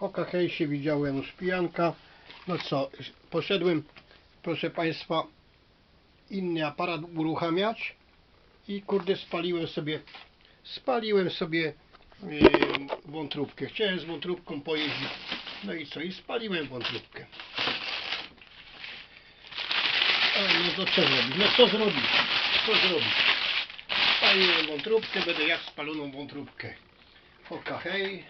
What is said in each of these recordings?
Oka hej się widziałem już pijanka. No co, poszedłem, proszę Państwa, inny aparat uruchamiać i kurde spaliłem sobie, spaliłem sobie yy, wątróbkę. Chciałem z wątróbką pojeździć. No i co, i spaliłem wątróbkę. A no to co zrobić? No co zrobić? Co zrobić? Spaliłem wątróbkę, będę jadł spaloną wątróbkę. Oka hej.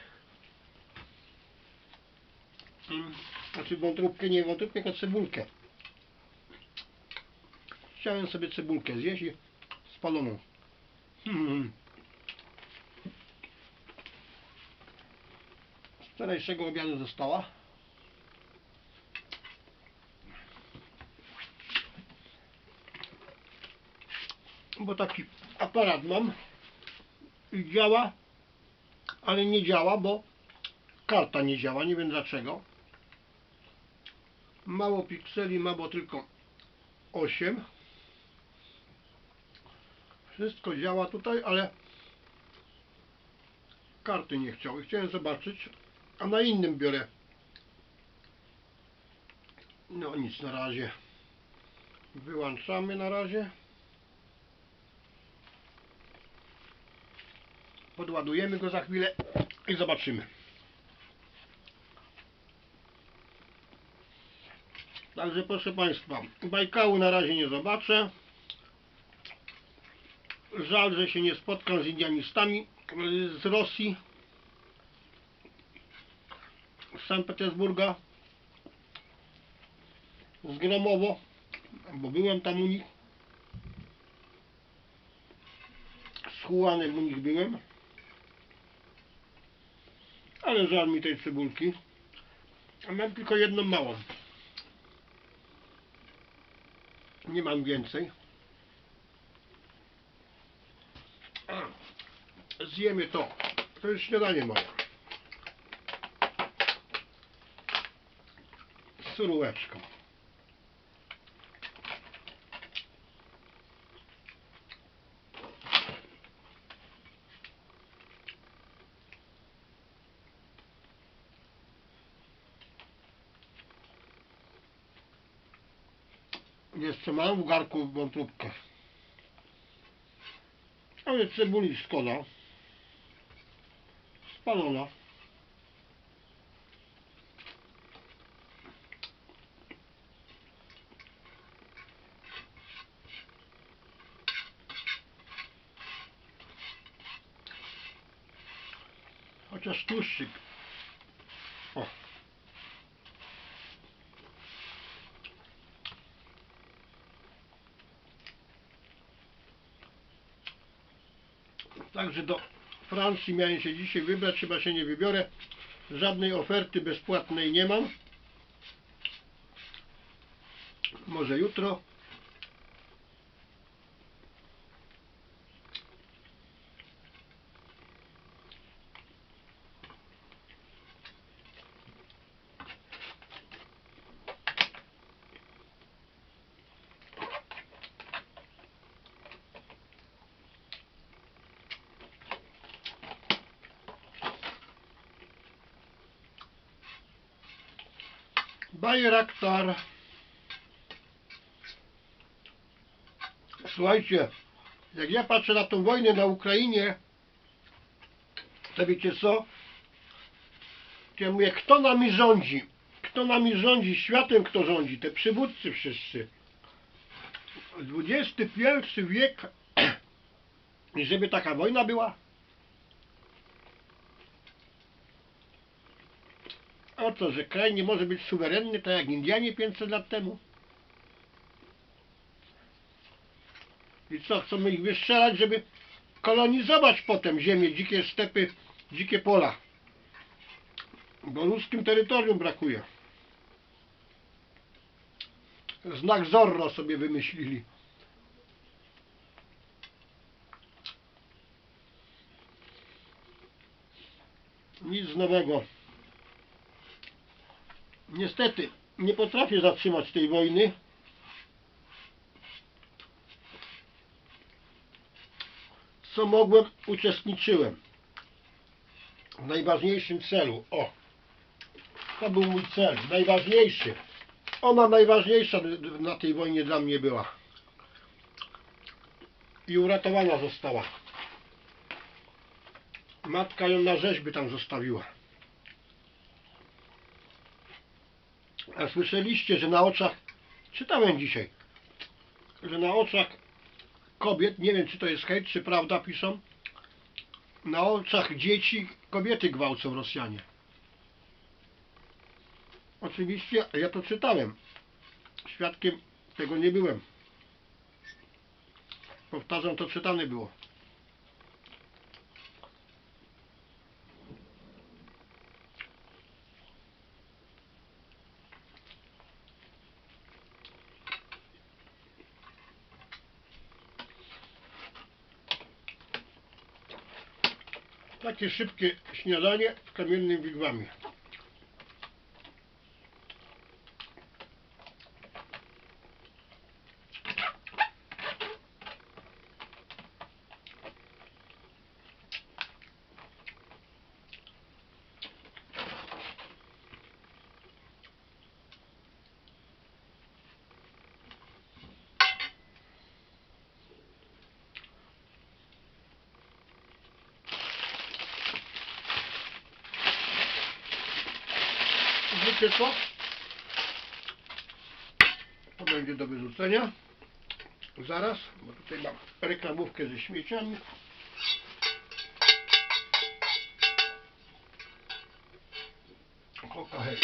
Znaczy wątróbkę, nie wątróbkę, tylko cebulkę. Chciałem sobie cebulkę zjeść i spaloną. Hmm. Z wczorajszego obiadu została. Bo taki aparat mam i działa, ale nie działa, bo karta nie działa, nie wiem dlaczego. Mało pikseli ma, bo tylko 8. Wszystko działa tutaj, ale karty nie chciały. Chciałem zobaczyć, a na innym biorę. No nic na razie. Wyłączamy na razie. Podładujemy go za chwilę i zobaczymy. Także proszę Państwa, Bajkału na razie nie zobaczę. Żal, że się nie spotkam z Indianistami z Rosji, z Sankt Petersburga, z Gromowo, bo byłem tam u nich. Z Juanem u nich byłem. Ale żal mi tej cebulki. Mam tylko jedną małą. Nie mam więcej. Zjemy to. To jest śniadanie moje. Z. Jeszcze mam w garku wątróbkę. Ale cebuli szkoda. Spalona. Chociaż tłuszczyk. O. Także do Francji miałem się dzisiaj wybrać, chyba się nie wybiorę. Żadnej oferty bezpłatnej nie mam. Może jutro. Bajraktar. Słuchajcie, jak ja patrzę na tą wojnę na Ukrainie, to wiecie co? To ja mówię, kto nami rządzi? Kto nami rządzi? Światem kto rządzi? Te przywódcy wszyscy. XXI wiek żeby taka wojna była? O to, że kraj nie może być suwerenny, tak jak Indianie 500 lat temu. I co, chcemy ich wystrzelać, żeby kolonizować potem ziemię, dzikie stepy, dzikie pola. Bo ruskim terytorium brakuje. Znak Zorro sobie wymyślili. Nic nowego. Niestety, nie potrafię zatrzymać tej wojny. Co mogłem, uczestniczyłem. W najważniejszym celu. O! To był mój cel, najważniejszy. Ona najważniejsza na tej wojnie dla mnie była. I uratowana została. Matka ją na rzeźby tam zostawiła. A słyszeliście, że na oczach, czytałem dzisiaj, że na oczach kobiet, nie wiem czy to jest hejt, czy prawda piszą, na oczach dzieci kobiety gwałcą Rosjanie. Oczywiście ja to czytałem. Świadkiem tego nie byłem. Powtarzam, to czytane było. Takie szybkie śniadanie w kamiennym wigwamie. Co? To będzie do wyrzucenia. Zaraz, bo tutaj mam reklamówkę ze śmieciami. Hoka hej.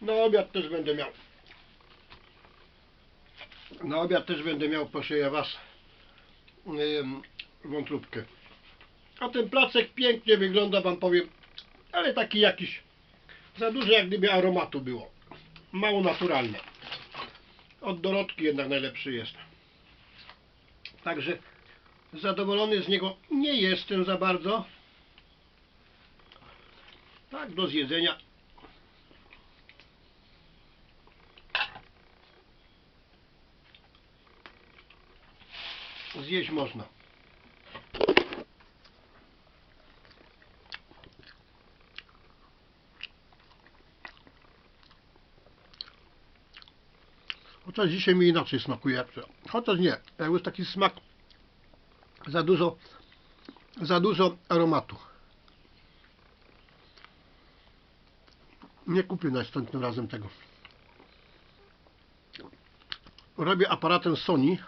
Na obiad też będę miał. Na obiad też będę miał, proszę ja was, wątróbkę. A ten placek pięknie wygląda, wam powiem, ale taki jakiś za dużo jak gdyby aromatu było. Mało naturalne. Od Dorotki jednak najlepszy jest. Także zadowolony z niego nie jestem za bardzo. Tak, do zjedzenia. Zjeść można. Chociaż dzisiaj mi inaczej smakuje. Chociaż nie, jakby jest taki smak za dużo, za dużo aromatu. Nie kupię następnym razem tego. Robię aparatem Sony.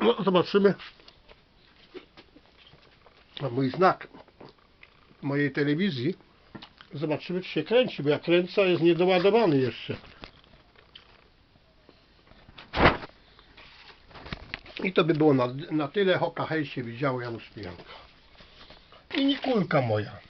No, zobaczymy. Mój znak mojej telewizji. Zobaczymy, czy się kręci, bo jak kręca jest niedoładowany jeszcze. I to by było na, na tyle. Hoka hej się widziało Janusz Pijanka. I Nikulka moja.